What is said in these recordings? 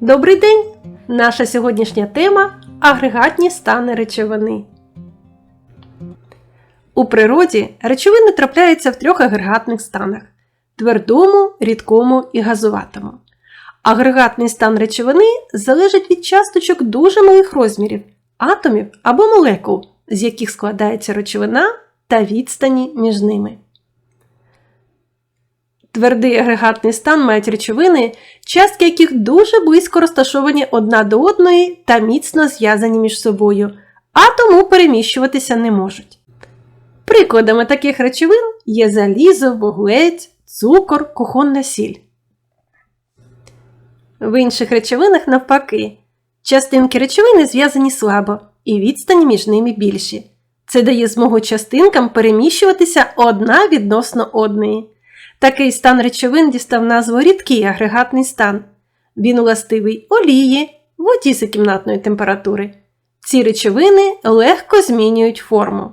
Добрий день! Наша сьогоднішня тема агрегатні стани речовини. У природі речовини трапляються в трьох агрегатних станах твердому, рідкому і газуватому. Агрегатний стан речовини залежить від часточок дуже малих розмірів, атомів або молекул, з яких складається речовина та відстані між ними. Твердий агрегатний стан мають речовини, частки яких дуже близько розташовані одна до одної та міцно зв'язані між собою, а тому переміщуватися не можуть. Прикладами таких речовин є залізо, вуглець, цукор, кухонна сіль. В інших речовинах навпаки. Частинки речовини зв'язані слабо, і відстані між ними більші. Це дає змогу частинкам переміщуватися одна відносно одної. Такий стан речовин дістав назву рідкий агрегатний стан. Він властивий олії, воді за кімнатної температури. Ці речовини легко змінюють форму.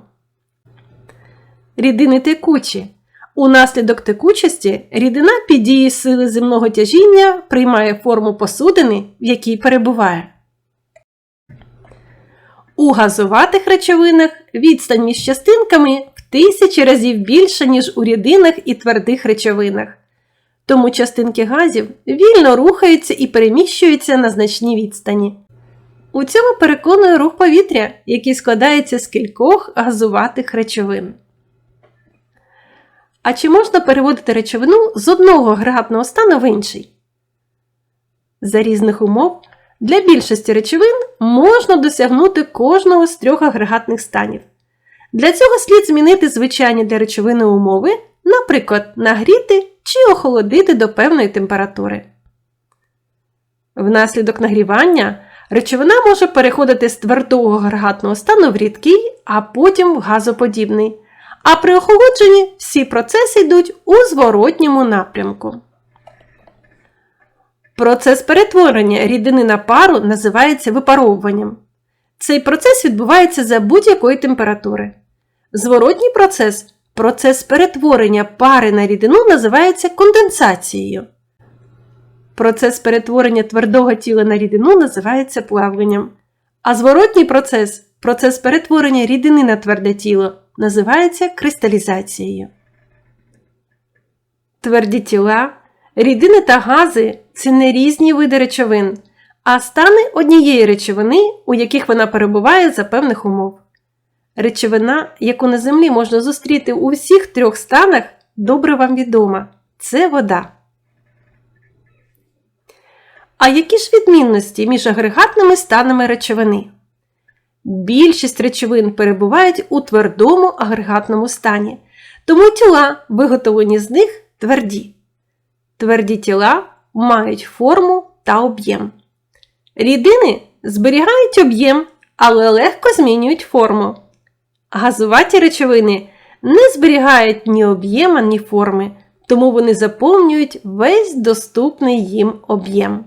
Рідини текучі. Унаслідок текучості рідина під дією сили земного тяжіння приймає форму посудини, в якій перебуває. У газуватих речовинах відстань між частинками тисячі разів більша, ніж у рідинах і твердих речовинах. Тому частинки газів вільно рухаються і переміщуються на значні відстані. У цьому переконує рух повітря, який складається з кількох газуватих речовин. А чи можна переводити речовину з одного агрегатного стану в інший? За різних умов для більшості речовин можна досягнути кожного з трьох агрегатних станів. Для цього слід змінити звичайні для речовини умови, наприклад, нагріти чи охолодити до певної температури. Внаслідок нагрівання речовина може переходити з твердого агрегатного стану в рідкий, а потім в газоподібний. А при охолодженні всі процеси йдуть у зворотньому напрямку. Процес перетворення рідини на пару називається випаровуванням. Цей процес відбувається за будь-якої температури. Зворотній процес процес перетворення пари на рідину називається конденсацією. Процес перетворення твердого тіла на рідину називається плавленням. А зворотній процес процес перетворення рідини на тверде тіло називається кристалізацією. Тверді тіла, рідини та гази це не різні види речовин, а стани однієї речовини, у яких вона перебуває за певних умов. Речовина, яку на Землі можна зустріти у всіх трьох станах, добре вам відома це вода. А які ж відмінності між агрегатними станами речовини? Більшість речовин перебувають у твердому агрегатному стані, тому тіла, виготовлені з них, тверді. Тверді тіла мають форму та об'єм. Рідини зберігають об'єм, але легко змінюють форму. Газуваті речовини не зберігають ні об'єма, ні форми, тому вони заповнюють весь доступний їм об'єм.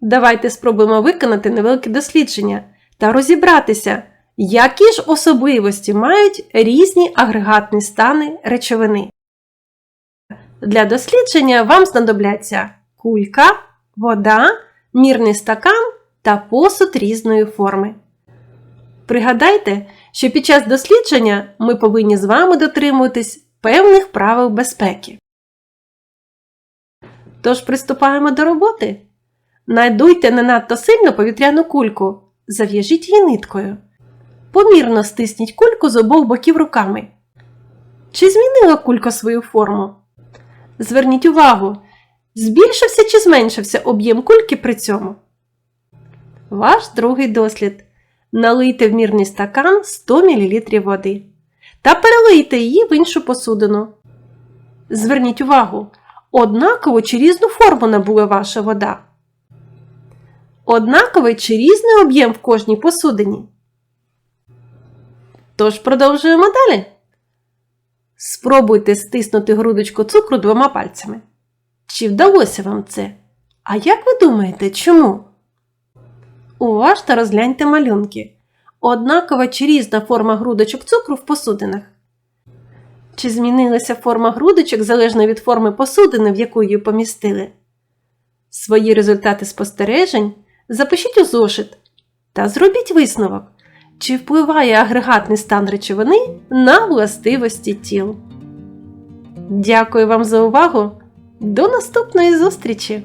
Давайте спробуємо виконати невелике дослідження та розібратися, які ж особливості мають різні агрегатні стани речовини. Для дослідження вам знадобляться кулька, вода, мірний стакан та посуд різної форми. Пригадайте, що під час дослідження ми повинні з вами дотримуватись певних правил безпеки. Тож приступаємо до роботи. Найдуйте не надто сильно повітряну кульку, зав'яжіть її ниткою. Помірно стисніть кульку з обох боків руками. Чи змінила кулька свою форму? Зверніть увагу, збільшився чи зменшився об'єм кульки при цьому. Ваш другий дослід. Налийте в мірний стакан 100 мл води та перелийте її в іншу посудину. Зверніть увагу, однаково чи різну форму набула ваша вода. Однаковий чи різний об'єм в кожній посудині. Тож продовжуємо далі. Спробуйте стиснути грудочку цукру двома пальцями. Чи вдалося вам це? А як ви думаєте, чому? Уважно розгляньте малюнки. Однакова чи різна форма грудочок цукру в посудинах. Чи змінилася форма грудочок залежно від форми посудини, в яку її помістили? Свої результати спостережень запишіть у зошит та зробіть висновок, чи впливає агрегатний стан речовини на властивості тіл. Дякую вам за увагу! До наступної зустрічі!